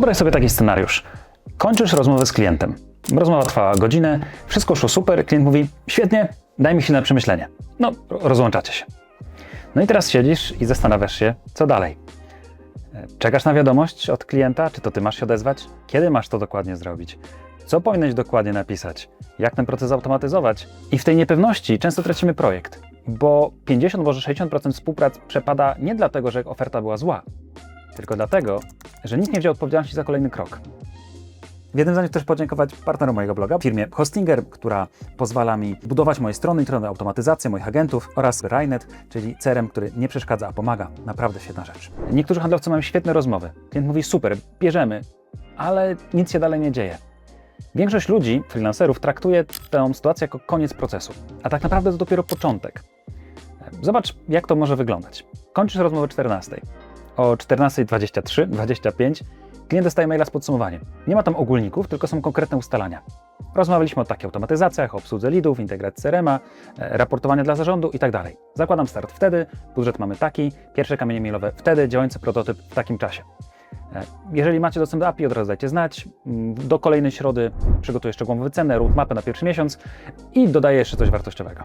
Wyobraź sobie taki scenariusz. Kończysz rozmowę z klientem. Rozmowa trwała godzinę, wszystko szło super, klient mówi, świetnie, daj mi się na przemyślenie. No, rozłączacie się. No i teraz siedzisz i zastanawiasz się, co dalej. Czekasz na wiadomość od klienta, czy to ty masz się odezwać? Kiedy masz to dokładnie zrobić? Co powinieneś dokładnie napisać? Jak ten proces automatyzować? I w tej niepewności często tracimy projekt, bo 50 może 60% współprac przepada nie dlatego, że oferta była zła, tylko dlatego, że nikt nie wziął odpowiedzialności za kolejny krok. W jednym zdaniu też podziękować partnerom mojego bloga, firmie Hostinger, która pozwala mi budować moje strony internetowe, automatyzację moich agentów oraz Rainet, czyli CRM, który nie przeszkadza, a pomaga. Naprawdę świetna rzecz. Niektórzy handlowcy mają świetne rozmowy. Klient mówi super, bierzemy, ale nic się dalej nie dzieje. Większość ludzi, freelancerów, traktuje tę sytuację jako koniec procesu, a tak naprawdę to dopiero początek. Zobacz, jak to może wyglądać. Kończysz rozmowę o 14. O 14.23, 25 klient dostaje maila z podsumowaniem. Nie ma tam ogólników, tylko są konkretne ustalania. Rozmawialiśmy o takich automatyzacjach, obsłudze leadów, integracji CRM-a, e, raportowania dla zarządu itd. Zakładam start wtedy, budżet mamy taki, pierwsze kamienie mailowe wtedy, działający prototyp w takim czasie. E, Jeżeli macie dostęp do API, od razu dajcie znać. Mm, Do kolejnej środy przygotuję szczegółową wycenę, roadmapę na pierwszy miesiąc i dodaję jeszcze coś wartościowego.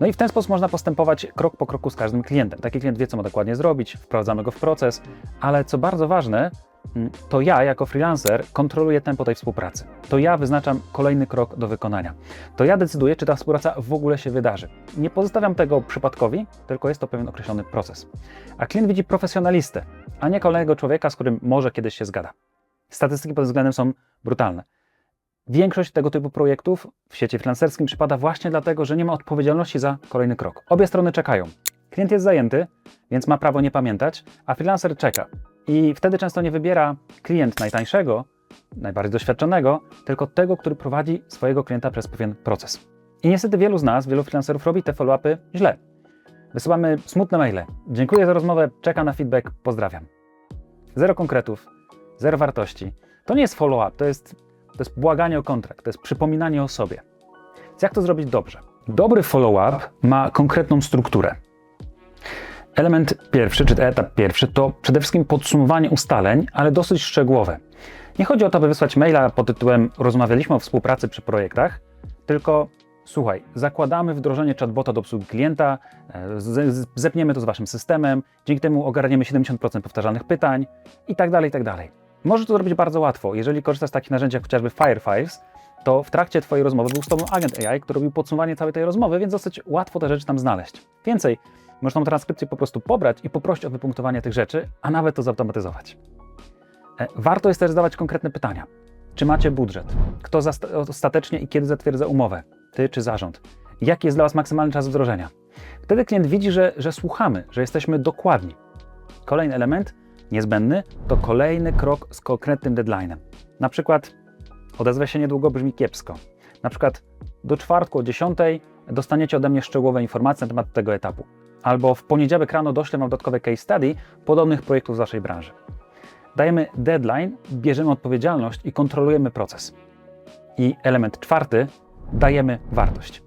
No i w ten sposób można postępować krok po kroku z każdym klientem. Taki klient wie, co ma dokładnie zrobić, wprowadzamy go w proces, ale co bardzo ważne, mm, to ja jako freelancer kontroluję tempo tej współpracy. To ja wyznaczam kolejny krok do wykonania. To ja decyduję, czy ta współpraca w ogóle się wydarzy. Nie pozostawiam tego przypadkowi, tylko jest to pewien określony proces. A klient widzi profesjonalistę, a nie kolejnego człowieka, z którym może kiedyś się zgada. Statystyki pod względem są brutalne. Większość tego typu projektów w świecie freelancerskim przypada właśnie dlatego, że nie ma odpowiedzialności za kolejny krok. Obie strony czekają. Klient jest zajęty, więc ma prawo nie pamiętać, a freelancer czeka. I wtedy często nie wybiera klient najtańszego, najbardziej doświadczonego, tylko tego, który prowadzi swojego klienta przez pewien proces. I niestety wielu z nas, wielu freelancerów robi te follow-upy źle. Wysyłamy smutne maile. Dziękuję za rozmowę, czekam na feedback, pozdrawiam. Zero konkretów, zero wartości. To nie jest follow-up, to jest, to jest błaganie o kontrakt, to jest przypominanie o sobie. Więc jak to zrobić dobrze? Dobry follow-up ma konkretną strukturę. Element pierwszy, czy etap pierwszy, to przede wszystkim podsumowanie ustaleń, ale dosyć szczegółowe. Nie chodzi o to, by wysłać maila pod tytułem Rozmawialiśmy o współpracy przy projektach, tylko słuchaj, zakładamy wdrożenie chatbota do obsługi klienta, e, zepniemy to z waszym systemem, dzięki temu ogarniemy 70% powtarzalnych pytań i tak dalej, i tak dalej. Możesz to zrobić bardzo łatwo. Jeżeli korzystasz z takich narzędzi jak chociażby Firefiles, to w trakcie Twojej rozmowy był z Tobą agent AI, który robił podsumowanie całej tej rozmowy, więc dosyć łatwo te rzeczy tam znaleźć. Więcej, można tą transkrypcję po prostu pobrać i poprosić o wypunktowanie tych rzeczy, a nawet to zautomatyzować. E, Warto jest też zadawać konkretne pytania. Czy macie budżet? Kto ostatecznie i kiedy zatwierdza umowę? Ty czy zarząd? Jaki jest dla Was maksymalny czas wdrożenia? Wtedy klient widzi, że, że słuchamy, że jesteśmy dokładni. Kolejny element niezbędny to kolejny krok z konkretnym deadline'em. Na przykład odezwę się niedługo brzmi kiepsko. Na przykład do czwartku o 10 dostaniecie ode mnie szczegółowe informacje na temat tego etapu. Albo w poniedziałek rano doślę Wam dodatkowe case study podobnych projektów z Waszej branży. Dajemy deadline, bierzemy odpowiedzialność i kontrolujemy proces. I element czwarty, dajemy wartość.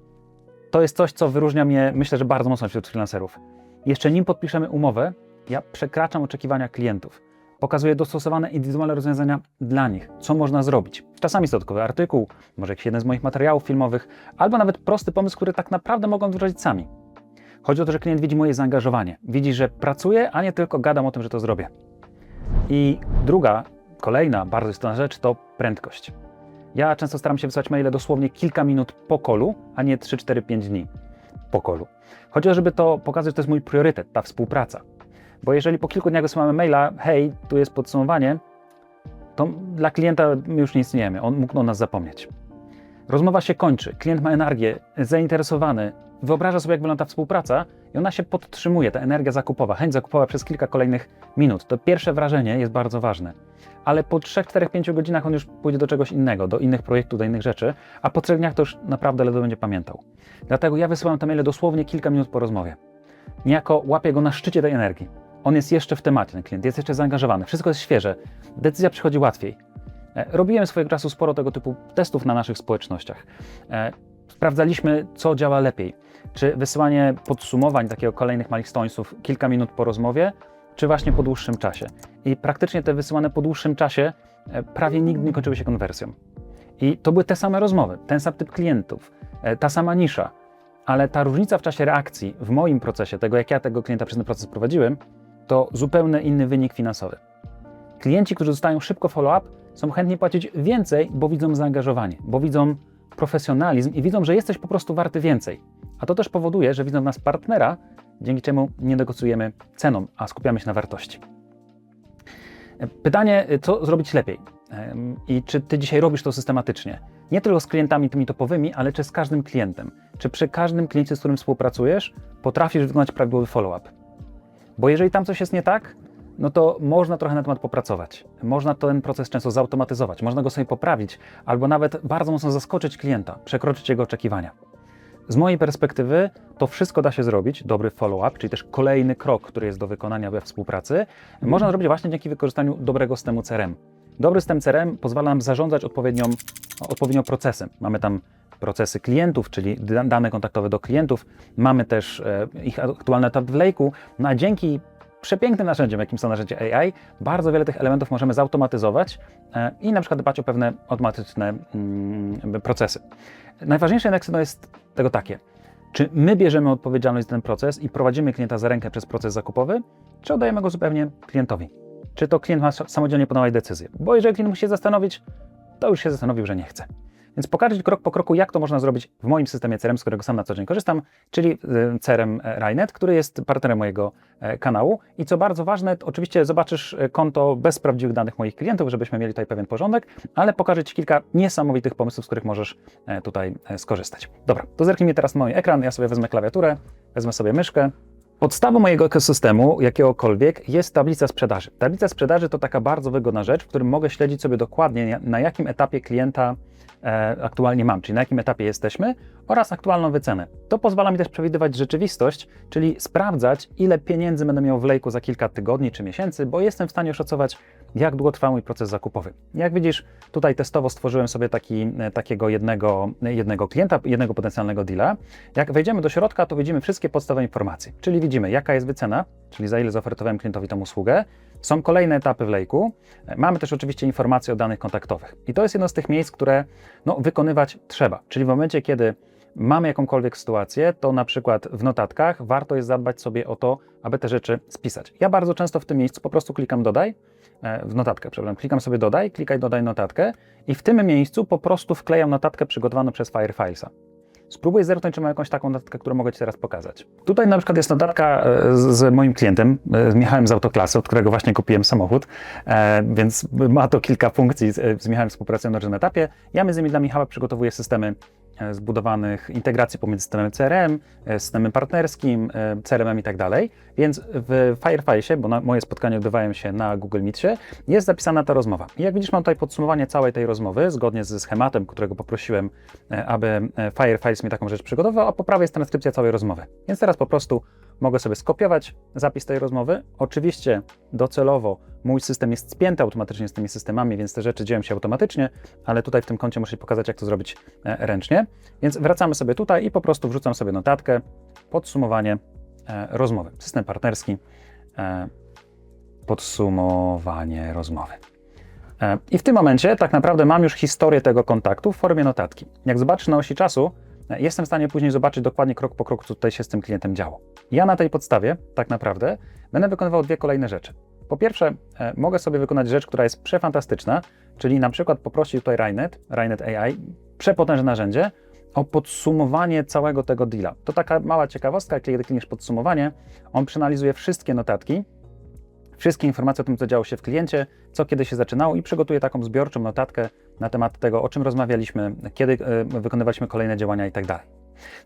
To jest coś, co wyróżnia mnie, myślę, że bardzo mocno wśród freelancerów. Jeszcze nim podpiszemy umowę, ja przekraczam oczekiwania klientów. Pokazuję dostosowane indywidualne rozwiązania dla nich, co można zrobić. Czasami dodatkowy artykuł, może jakiś jeden z moich materiałów filmowych, albo nawet prosty pomysł, który tak naprawdę mogą wdrożyć sami. Chodzi o to, że klient widzi moje zaangażowanie, widzi, że pracuję, a nie tylko gadam o tym, że to zrobię. I druga, kolejna bardzo istotna rzecz to prędkość. Ja często staram się wysłać maile dosłownie kilka minut po kolu, a nie 3, 4, 5 dni po kolu. Chodzi o to, żeby to pokazać, że to jest mój priorytet, ta współpraca. Bo jeżeli po kilku dniach wysyłamy maila, hej, tu jest podsumowanie, to dla klienta my już nie istniejemy, on mógł o nas zapomnieć. Rozmowa się kończy, klient ma energię, zainteresowany, wyobraża sobie, jak wygląda współpraca i ona się podtrzymuje, ta energia zakupowa, chęć zakupowa przez kilka kolejnych minut. To pierwsze wrażenie jest bardzo ważne. Ale po 3, 4, 5 godzinach on już pójdzie do czegoś innego, do innych projektów, do innych rzeczy, a po 3 dniach to już naprawdę ledwo będzie pamiętał. Dlatego ja wysyłam te maile dosłownie kilka minut po rozmowie. Niejako łapię go na szczycie tej energii. On jest jeszcze w temacie, ten klient jest jeszcze zaangażowany, wszystko jest świeże, decyzja przychodzi łatwiej. E, Robiłem swojego czasu sporo tego typu testów na naszych społecznościach. E, Sprawdzaliśmy, co działa lepiej. Czy wysyłanie podsumowań takiego kolejnych milestonesów kilka minut po rozmowie, czy właśnie po dłuższym czasie. I praktycznie te wysyłane po dłuższym czasie e, prawie nigdy nie kończyły się konwersją. I to były te same rozmowy, ten sam typ klientów, ta sama nisza, ale ta różnica w czasie reakcji w moim procesie, tego jak ja tego klienta przez ten proces prowadziłem, to zupełnie inny wynik finansowy. Klienci, którzy dostają szybko follow-up, są chętni płacić więcej, bo widzą zaangażowanie, bo widzą profesjonalizm i widzą, że jesteś po prostu warty więcej. A to też powoduje, że widzą w nas partnera, dzięki czemu nie negocjujemy ceną, a skupiamy się na wartości. Pytanie, co zrobić lepiej? I czy ty dzisiaj robisz to systematycznie? Nie tylko z klientami tymi topowymi, ale czy z każdym klientem? Czy przy każdym kliencie, z którym współpracujesz, potrafisz wykonać prawidłowy follow-up? Bo jeżeli tam coś jest nie tak, no to można trochę na temat popracować. Można ten proces często zautomatyzować, można go sobie poprawić, albo nawet bardzo mocno zaskoczyć klienta, przekroczyć jego oczekiwania. Z mojej perspektywy to wszystko da się zrobić, dobry follow-up, czyli też kolejny krok, który jest do wykonania we współpracy, można zrobić właśnie dzięki wykorzystaniu dobrego systemu CRM. Dobry system CRM pozwala nam zarządzać odpowiednią, odpowiednio procesem. Mamy tam procesy klientów, czyli da- dane kontaktowe do klientów, mamy też e, ich aktualny etap w lejku, no a dzięki przepięknym narzędziom, jakim są narzędzia AI, bardzo wiele tych elementów możemy zautomatyzować e, i na przykład dbać o pewne automatyczne mm, procesy. Najważniejsze jednak no jest tego takie, czy my bierzemy odpowiedzialność za ten proces i prowadzimy klienta za rękę przez proces zakupowy, czy oddajemy go zupełnie klientowi? Czy to klient ma samodzielnie podejmować decyzję? Bo jeżeli klient musi się zastanowić, to już się zastanowił, że nie chce. Więc pokażę krok po kroku, jak to można zrobić w moim systemie CRM, z którego sam na co dzień korzystam, czyli y, CRM Rainet, który jest partnerem mojego e, kanału. I co bardzo ważne, oczywiście zobaczysz e, konto bez prawdziwych danych moich klientów, żebyśmy mieli tutaj pewien porządek, ale pokażę Ci kilka niesamowitych pomysłów, z których możesz e, tutaj e, skorzystać. Dobra, to zerknij teraz na mój ekran, ja sobie wezmę klawiaturę, wezmę sobie myszkę, Podstawą mojego ekosystemu, jakiegokolwiek, jest tablica sprzedaży. Tablica sprzedaży to taka bardzo wygodna rzecz, w którym mogę śledzić sobie dokładnie, na jakim etapie klienta e, aktualnie mam, czyli na jakim etapie jesteśmy oraz aktualną wycenę. To pozwala mi też przewidywać rzeczywistość, czyli sprawdzać, ile pieniędzy będę miał w lejku za kilka tygodni czy miesięcy, bo jestem w stanie oszacować, jak długo trwa mój proces zakupowy. Jak widzisz, tutaj testowo stworzyłem sobie taki, e, takiego jednego, jednego klienta, jednego potencjalnego deala. Jak wejdziemy do środka, to widzimy wszystkie podstawowe informacje, czyli widzimy, jaka jest wycena, czyli za ile zaofertowałem klientowi tą usługę. Są kolejne etapy w lejku. Mamy też oczywiście informacje o danych kontaktowych. I to jest jedno z tych miejsc, które no, wykonywać trzeba. Czyli w momencie, kiedy mamy jakąkolwiek sytuację, to na przykład w notatkach warto jest zadbać sobie o to, aby te rzeczy spisać. Ja bardzo często w tym miejscu po prostu klikam dodaj, e, w notatkę, przepraszam, klikam sobie dodaj, klikaj dodaj notatkę i w tym miejscu po prostu wklejam notatkę przygotowaną przez Firefilesa. Spróbuj zerknąć, czy mam jakąś taką notatkę, którą mogę Ci teraz pokazać. Tutaj na przykład jest notatka e, z, moim klientem, e, z Michałem z Autoklasy, od którego właśnie kupiłem samochód, e, więc ma to kilka funkcji. Z, Michałem współpracuję na różnym etapie. Ja między innymi dla Michała przygotowuję systemy zbudowanych integracji pomiędzy systemem CRM, e, systemem partnerskim, e, CRM-em i tak dalej. Więc w Firefilesie, bo moje spotkania odbywają się na Google Meetsie, jest zapisana ta rozmowa. I jak widzisz, mam tutaj podsumowanie całej tej rozmowy, zgodnie ze schematem, którego poprosiłem, e, aby e, Firefiles mi taką rzecz przygotował, a po prawej jest transkrypcja całej rozmowy. Więc teraz po prostu mogę sobie skopiować zapis tej rozmowy. Oczywiście docelowo mój system jest spięty automatycznie z tymi systemami, więc te rzeczy dzieją się automatycznie, ale tutaj w tym koncie muszę pokazać, jak to zrobić e, ręcznie. Więc wracamy sobie tutaj i po prostu wrzucam sobie notatkę, podsumowanie e, rozmowy. System partnerski, e, podsumowanie rozmowy. I w tym momencie tak naprawdę mam już historię tego kontaktu w formie notatki. Jak zobaczysz na osi czasu, jestem w stanie później zobaczyć dokładnie krok po kroku, co tutaj się z tym klientem działo. Ja na tej podstawie tak naprawdę będę wykonywał dwie kolejne rzeczy. Po pierwsze, e, mogę sobie wykonać rzecz, która jest przefantastyczna, czyli na przykład poprosić tutaj Rainet, Rainet AI, przepotężne narzędzie, o podsumowanie całego tego deala. To taka mała ciekawostka, kiedy klikniesz podsumowanie, on przeanalizuje wszystkie notatki, wszystkie informacje o tym, co działo się w kliencie, co kiedy się zaczynało i przygotuje taką zbiorczą notatkę na temat tego, o czym rozmawialiśmy, kiedy e, wykonywaliśmy kolejne działania i tak dalej.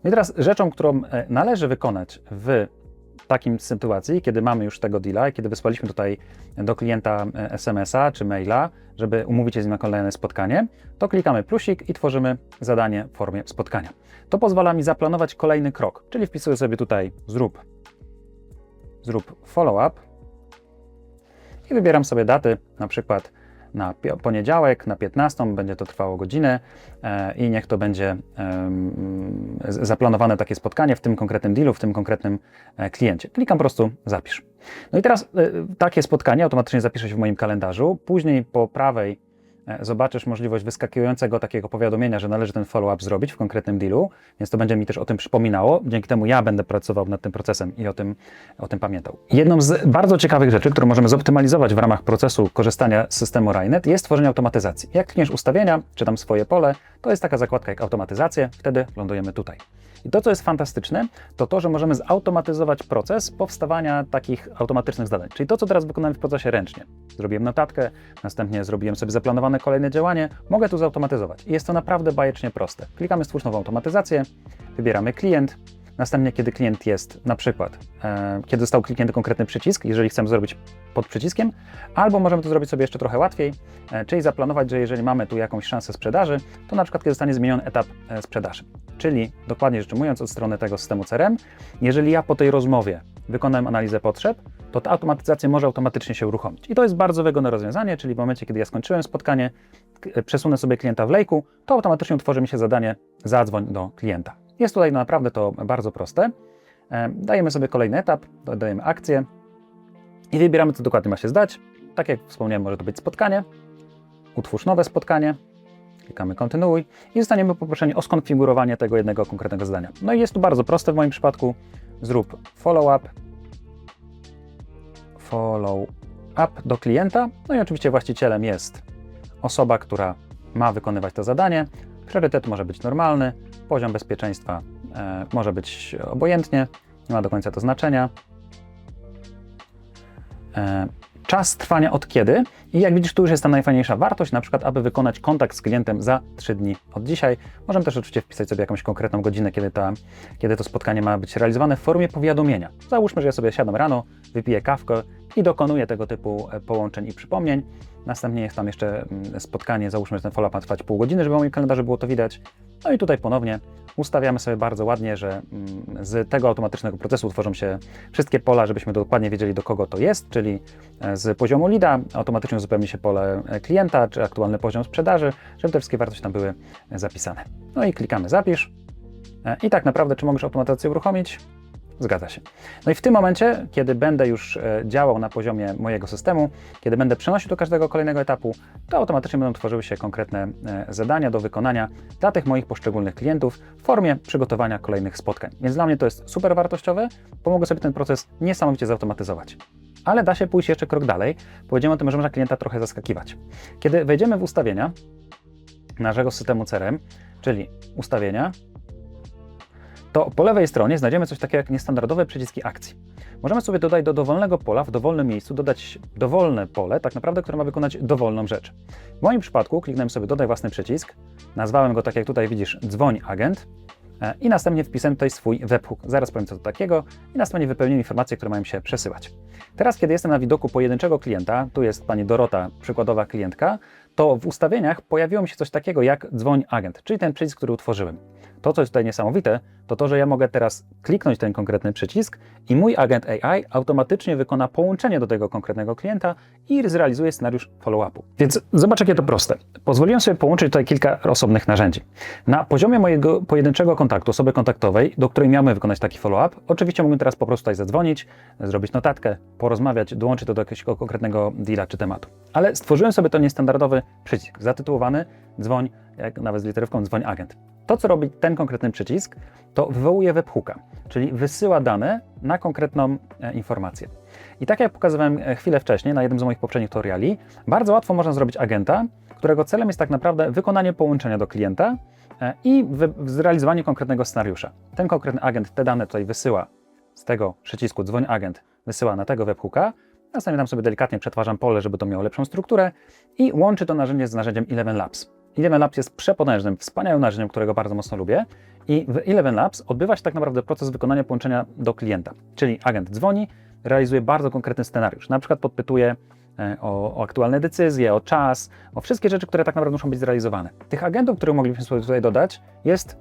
No i teraz rzeczą, którą e, należy wykonać w takim sytuacji, kiedy mamy już tego deala i kiedy wysłaliśmy tutaj do klienta e, SMS-a czy maila, żeby umówić się z nim na kolejne spotkanie, to klikamy plusik i tworzymy zadanie w formie spotkania. To pozwala mi zaplanować kolejny krok, czyli wpisuję sobie tutaj zrób, zrób follow-up i wybieram sobie daty, na przykład na poniedziałek, na 15, będzie to trwało godzinę e, i niech to będzie zaplanowane takie spotkanie w tym konkretnym dealu, w tym konkretnym e, kliencie. Klikam po prostu zapisz. No i teraz e, takie spotkanie automatycznie zapisze się w moim kalendarzu. Później po prawej zobaczysz możliwość wyskakującego takiego powiadomienia, że należy ten follow-up zrobić w konkretnym dealu, więc to będzie mi też o tym przypominało. Dzięki temu ja będę pracował nad tym procesem i o tym, o tym pamiętał. Jedną z bardzo ciekawych rzeczy, którą możemy zoptymalizować w ramach procesu korzystania z systemu Rainet jest tworzenie automatyzacji. Jak klikniesz ustawienia, czy tam swoje pole, to jest taka zakładka jak automatyzacje, wtedy lądujemy tutaj. I to, co jest fantastyczne, to to, że możemy zautomatyzować proces powstawania takich automatycznych zadań. Czyli to, co teraz wykonałem w procesie ręcznie. Zrobiłem notatkę, następnie zrobiłem sobie zaplanowane kolejne działanie, mogę tu zautomatyzować. I jest to naprawdę bajecznie proste. Klikamy stwórz nową automatyzację, wybieramy klient, Następnie, kiedy klient jest, na przykład, e, kiedy został kliknięty konkretny przycisk, jeżeli chcemy zrobić pod przyciskiem, albo możemy to zrobić sobie jeszcze trochę łatwiej, e, czyli zaplanować, że jeżeli mamy tu jakąś szansę sprzedaży, to na przykład, kiedy zostanie zmieniony etap e, sprzedaży. Czyli, dokładnie rzecz ujmując, od strony tego systemu CRM, jeżeli ja po tej rozmowie wykonałem analizę potrzeb, to ta automatyzacja może automatycznie się uruchomić. I to jest bardzo wygodne rozwiązanie, czyli w momencie, kiedy ja skończyłem spotkanie, k- przesunę sobie klienta w lejku, to automatycznie utworzy mi się zadanie zadzwoń do klienta. Jest tutaj naprawdę to bardzo proste. E, Dajemy sobie kolejny etap, dodajemy akcję i wybieramy, co dokładnie ma się zdać. Tak jak wspomniałem, może to być spotkanie, utwórz nowe spotkanie, klikamy kontynuuj i zostaniemy poproszeni o skonfigurowanie tego jednego konkretnego zadania. No i jest tu bardzo proste w moim przypadku. Zrób follow-up, follow-up do klienta. No i oczywiście właścicielem jest osoba, która ma wykonywać to zadanie. Priorytet może być normalny, poziom bezpieczeństwa e, może być obojętnie, nie ma do końca to znaczenia. E, czas trwania od kiedy i jak widzisz, tu już jest ta najfajniejsza wartość, na przykład, aby wykonać kontakt z klientem za 3 dni od dzisiaj. Możemy też oczywiście wpisać sobie jakąś konkretną godzinę, kiedy, ta, kiedy to spotkanie ma być realizowane w formie powiadomienia. Załóżmy, że ja sobie siadam rano, wypiję kawkę i dokonuję tego typu e, połączeń i przypomnień. Następnie jest tam jeszcze mm, spotkanie, załóżmy, że ten follow-up ma trwać pół godziny, żeby w moim kalendarzu było to widać. No i tutaj ponownie ustawiamy sobie bardzo ładnie, że mm, z tego automatycznego procesu tworzą się wszystkie pola, żebyśmy dokładnie wiedzieli, do kogo to jest, czyli e, z poziomu lida automatycznie uzupełni się pole e, klienta, czy aktualny poziom sprzedaży, żeby te wszystkie wartości tam były zapisane. No i klikamy zapisz. E, I tak naprawdę, czy możesz automatyzację uruchomić? Zgadza się. No i w tym momencie, kiedy będę już e, działał na poziomie mojego systemu, kiedy będę przenosił do każdego kolejnego etapu, to automatycznie będą tworzyły się konkretne zadania do wykonania dla tych moich poszczególnych klientów w formie przygotowania kolejnych spotkań. Więc dla mnie to jest super wartościowe, pomogę sobie ten proces niesamowicie zautomatyzować. Ale da się pójść jeszcze krok dalej. Powiedziałem o tym, że można klienta trochę zaskakiwać. Kiedy wejdziemy w ustawienia naszego systemu CRM, czyli ustawienia, to po lewej stronie znajdziemy coś takiego jak niestandardowe przyciski akcji. Możemy sobie dodać do dowolnego pola, w dowolnym miejscu, dodać dowolne pole, tak naprawdę, które ma wykonać dowolną rzecz. W moim przypadku kliknąłem sobie dodaj własny przycisk, nazwałem go tak jak tutaj widzisz, dzwoń agent i następnie wpisałem tutaj swój webhook. Zaraz powiem co to takiego i następnie wypełniłem informacje, które mają się przesyłać. Teraz, kiedy jestem na widoku pojedynczego klienta, tu jest pani Dorota, przykładowa klientka, to w ustawieniach pojawiło mi się coś takiego jak dzwoń agent, czyli ten przycisk, który utworzyłem. To, co jest tutaj niesamowite, to to, że ja mogę teraz kliknąć ten konkretny przycisk i mój agent AI automatycznie wykona połączenie do tego konkretnego klienta i zrealizuje scenariusz follow-upu. Więc zobacz, jakie to proste. Pozwoliłem sobie połączyć tutaj kilka osobnych narzędzi. Na poziomie mojego pojedynczego kontaktu, osoby kontaktowej, do której miałem wykonać taki follow-up, oczywiście mógłbym teraz po prostu tutaj zadzwonić, zrobić notatkę, porozmawiać, dołączyć to do jakiegoś konkretnego deala czy tematu. Ale stworzyłem sobie to niestandardowy przycisk zatytułowany dzwoń, jak nawet z literówką dzwoń agent. To, co robi ten konkretny przycisk, to wywołuje webhooka, czyli wysyła dane na konkretną e, informację. I tak jak pokazywałem e, chwilę wcześniej na jednym z moich poprzednich tutoriali, bardzo łatwo można zrobić agenta, którego celem jest tak naprawdę wykonanie połączenia do klienta e, i zrealizowanie konkretnego scenariusza. Ten konkretny agent te dane tutaj wysyła z tego przycisku dzwoń agent, wysyła na tego webhooka, następnie tam sobie delikatnie przetwarzam pole, żeby to miało lepszą strukturę i łączy to narzędzie z narzędziem Eleven Labs. Eleven Labs jest przepotężnym, wspaniałym narzędziem, którego bardzo mocno lubię. I w Eleven Labs odbywa się tak naprawdę proces wykonania połączenia do klienta. Czyli agent dzwoni, realizuje bardzo konkretny scenariusz. Na przykład podpytuje e, o, o aktualne decyzje, o czas, o wszystkie rzeczy, które tak naprawdę muszą być zrealizowane. Tych agentów, które moglibyśmy sobie tutaj dodać, jest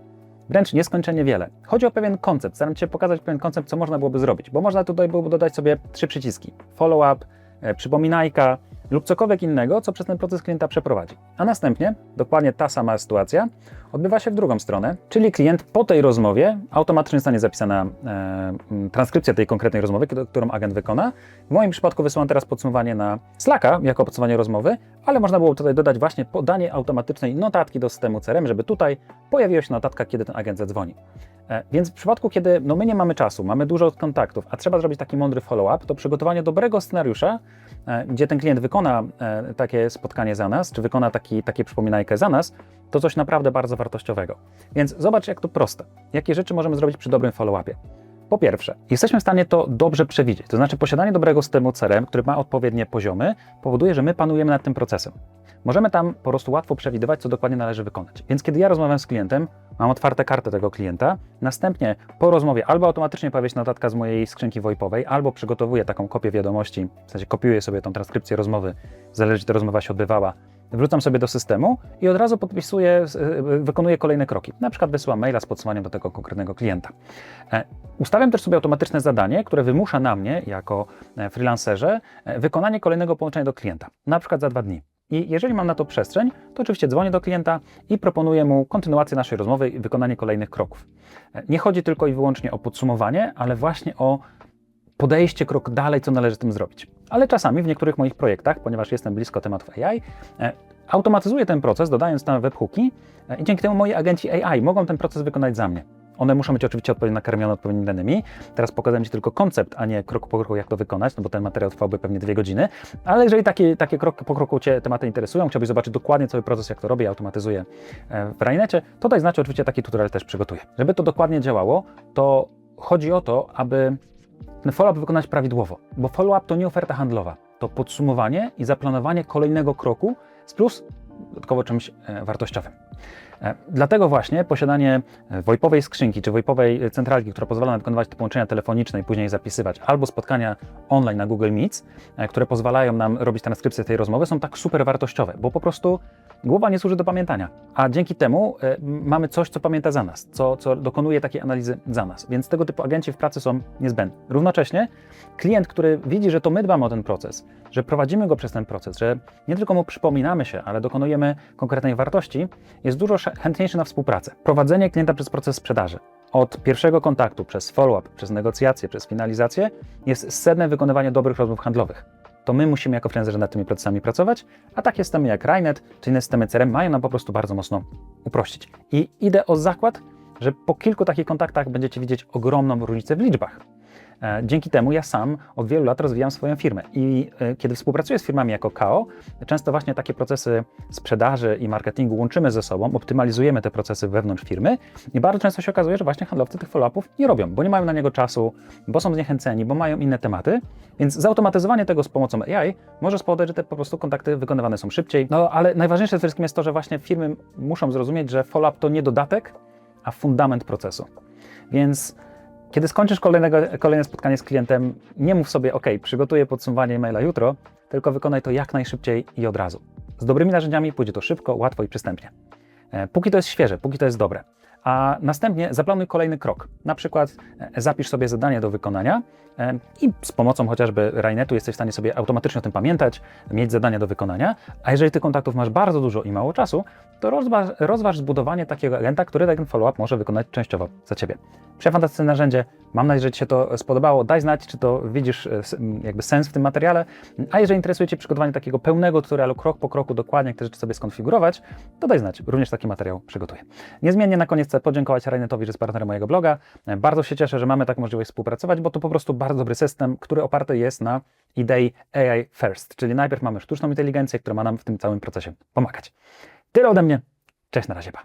wręcz nieskończenie wiele. Chodzi o pewien koncept. Staram się pokazać pewien koncept, co można byłoby zrobić, bo można tutaj byłoby dodać sobie trzy przyciski: follow-up, e, przypominajka, lub cokolwiek innego, co przez ten proces klienta przeprowadzi. A następnie, dokładnie ta sama sytuacja odbywa się w drugą stronę, czyli klient po tej rozmowie automatycznie zostanie zapisana e, transkrypcja tej konkretnej rozmowy, którą agent wykona. W moim przypadku wysyłam teraz podsumowanie na Slacka jako podsumowanie rozmowy, ale można było tutaj dodać właśnie podanie automatycznej notatki do systemu CRM, żeby tutaj pojawiła się notatka, kiedy ten agent zadzwoni. E, Więc w przypadku, kiedy no my nie mamy czasu, mamy dużo kontaktów, a trzeba zrobić taki mądry follow-up, to przygotowanie dobrego scenariusza, gdzie ten klient wykona e, takie spotkanie za nas, czy wykona taki, takie przypominajkę za nas, to coś naprawdę bardzo wartościowego. Więc zobacz, jak to proste. Jakie rzeczy możemy zrobić przy dobrym follow-upie. Po pierwsze, jesteśmy w stanie to dobrze przewidzieć. To znaczy, posiadanie dobrego systemu CRM, który ma odpowiednie poziomy, powoduje, że my panujemy nad tym procesem. Możemy tam po prostu łatwo przewidywać, co dokładnie należy wykonać. Więc kiedy ja rozmawiam z klientem, mam otwarte kartę tego klienta, następnie po rozmowie albo automatycznie pojawia się notatka z mojej skrzynki VoIPowej, albo przygotowuję taką kopię wiadomości, w sensie kopiuję sobie tą transkrypcję rozmowy, zależy, czy ta rozmowa się odbywała, wrzucam sobie do systemu i od razu podpisuję, y, wykonuję kolejne kroki. Na przykład wysyłam maila z podsumowaniem do tego konkretnego klienta. E, Ustawiam też sobie automatyczne zadanie, które wymusza na mnie, jako e, freelancerze, e, wykonanie kolejnego połączenia do klienta, na przykład za dwa dni. I jeżeli mam na to przestrzeń, to oczywiście dzwonię do klienta i proponuję mu kontynuację naszej rozmowy i wykonanie kolejnych kroków. Nie chodzi tylko i wyłącznie o podsumowanie, ale właśnie o podejście krok dalej, co należy tym zrobić. Ale czasami w niektórych moich projektach, ponieważ jestem blisko tematów AI, e, automatyzuję ten proces, dodając tam webhooki e, i dzięki temu moi agenci AI mogą ten proces wykonać za mnie. One muszą być oczywiście odpowiednio nakarmione odpowiednimi danymi. Teraz pokazałem Ci tylko koncept, a nie krok po kroku, jak to wykonać, no bo ten materiał trwałby pewnie dwie godziny. Ale jeżeli takie, takie krok po kroku Cię tematy interesują, chciałbyś zobaczyć dokładnie cały proces, jak to robię, automatyzuję e, w Rainecie, to daj znać, oczywiście taki tutorial też przygotuję. Żeby to dokładnie działało, to chodzi o to, aby ten follow-up wykonać prawidłowo, bo follow-up to nie oferta handlowa, to podsumowanie i zaplanowanie kolejnego kroku z plus dodatkowo czymś e, wartościowym. E, Dlatego właśnie posiadanie e, VoIPowej skrzynki czy VoIPowej centralki, która pozwala nam wykonywać te połączenia telefoniczne i później zapisywać, albo spotkania online na Google Meets, e, które pozwalają nam robić transkrypcję tej rozmowy, są tak super wartościowe, bo po prostu głowa nie służy do pamiętania, a dzięki temu mamy coś, co pamięta za nas, co, co dokonuje takiej analizy za nas, więc tego typu agenci w pracy są niezbędni. Równocześnie klient, który widzi, że to my dbamy o ten proces, że prowadzimy go przez ten proces, że nie tylko mu przypominamy się, ale dokonujemy konkretnej wartości, jest dużo chętniejszy na współpracę. Prowadzenie klienta przez proces sprzedaży od pierwszego kontaktu, przez follow-up, przez negocjacje, przez finalizację, jest sednem wykonywania dobrych rozmów handlowych. To my musimy jako freelancerzy nad tymi procesami pracować, a takie systemy jak Rainet czy inne systemy CRM mają nam po prostu bardzo mocno uprościć. I idę o zakład, że po kilku takich kontaktach będziecie widzieć ogromną różnicę w liczbach. E, Dzięki temu ja sam od wielu lat rozwijam swoją firmę i e, kiedy współpracuję z firmami jako KO, często właśnie takie procesy sprzedaży i marketingu łączymy ze sobą, optymalizujemy te procesy wewnątrz firmy i bardzo często się okazuje, że właśnie handlowcy tych follow-upów nie robią, bo nie mają na niego czasu, bo są zniechęceni, bo mają inne tematy, więc zautomatyzowanie tego z pomocą AI może spowodować, że te po prostu kontakty wykonywane są szybciej. No ale najważniejsze przede wszystkim jest to, że właśnie firmy muszą zrozumieć, że follow-up to nie dodatek, a fundament procesu. Więc kiedy skończysz kolejnego, kolejne spotkanie z klientem, nie mów sobie, OK, przygotuję podsumowanie maila jutro, tylko wykonaj to jak najszybciej i od razu. Z dobrymi narzędziami pójdzie to szybko, łatwo i przystępnie. E, Póki to jest świeże, póki to jest dobre. A następnie zaplanuj kolejny krok. Na przykład e, zapisz sobie zadanie do wykonania i z pomocą chociażby Rainetu jesteś w stanie sobie automatycznie o tym pamiętać, mieć zadania do wykonania. A jeżeli tych kontaktów masz bardzo dużo i mało czasu, to rozważ, rozważ zbudowanie takiego agenta, który ten follow-up może wykonać częściowo za Ciebie. Przefantastyczne narzędzie. Mam nadzieję, że Ci się to spodobało. Daj znać, czy to widzisz e, jakby sens w tym materiale. A jeżeli interesuje Cię przygotowanie takiego pełnego tutorialu, krok po kroku, dokładnie, jak te rzeczy sobie skonfigurować, to daj znać. Również taki materiał przygotuję. Niezmiennie na koniec chcę podziękować Rainetowi, że jest partnerem mojego bloga. E, Bardzo się cieszę, że mamy taką możliwość współpracować, bo to po prostu bardzo dobry system, który oparty jest na idei AI first, czyli najpierw mamy sztuczną inteligencję, która ma nam w tym całym procesie pomagać. Tyle ode mnie. Cześć, na razie, pa.